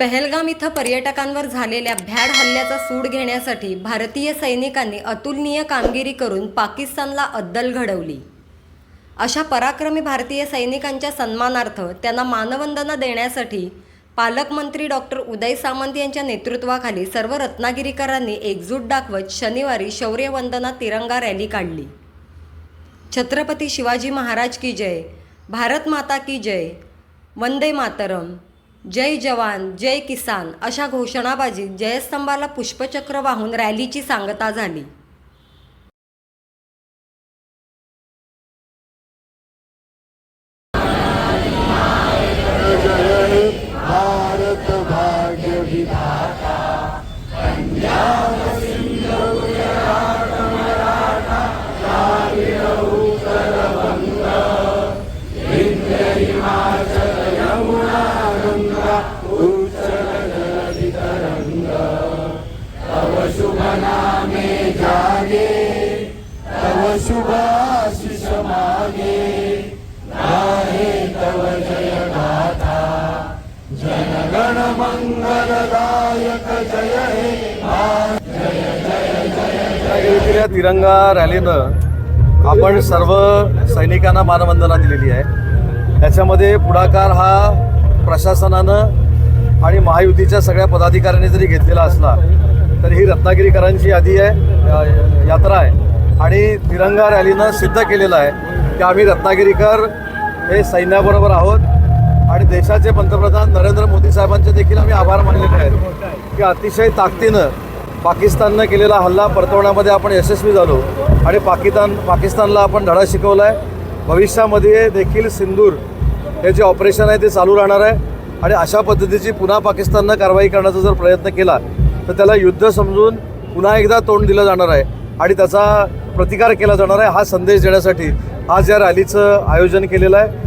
पहलगाम इथं पर्यटकांवर झालेल्या भ्याड हल्ल्याचा सूड घेण्यासाठी भारतीय सैनिकांनी अतुलनीय कामगिरी करून पाकिस्तानला अद्दल घडवली. अशा पराक्रमी भारतीय सैनिकांच्या सन्मानार्थ त्यांना मानवंदना देण्यासाठी पालकमंत्री डॉक्टर उदय सामंत यांच्या नेतृत्वाखाली सर्व रत्नागिरीकरांनी एकजूट दाखवत शनिवारी शौर्यवंदना तिरंगा रॅली काढली. छत्रपती शिवाजी महाराज की जय भारत माता की जय वंदे मातरम. जय जवान जय किसान अशा घोषणाबाजीत जयस्तंभाला पुष्पचक्र वाहून रॅलीची सांगता झाली. या तिरंगा रॅलीनं आपण सर्व सैनिकांना मानवंदना दिलेली आहे. त्याच्यामध्ये पुढाकार हा प्रशासनानं आणि महायुतीच्या सगळ्या पदाधिकाऱ्यांनी जरी घेतलेला असला तरी ही रत्नागिरीकरांची यादी आहे यात्रा आहे. आणि तिरंगा रॅलीनं सिद्ध केलेलं आहे की आम्ही रत्नागिरीकर हे सैन्याबरोबर आहोत. आणि देशाचे पंतप्रधान नरेंद्र मोदी साहेबांचे देखील आम्ही आभार मानलेले आहेत की अतिशय ताकदीनं पाकिस्ताननं केलेला हल्ला परतवण्यामध्ये आपण यशस्वी झालो. आणि पाकिस्तान पाकिस्तानला आपण धडा शिकवला आहे भविष्यामध्ये देखील सिंदूर हे जे ऑपरेशन आहे ते चालू राहणार आहे. आणि अशा पद्धतीची पुन्हा पाकिस्ताननं कारवाई करण्याचा जर प्रयत्न केला तर त्याला युद्ध समजून पुन्हा एकदा तोंड दिलं जाणार आहे आणि त्याचा प्रतिकार केला जाणार आहे हा संदेश देण्यासाठी आज या रॅलीचं आयोजन केलेलं आहे.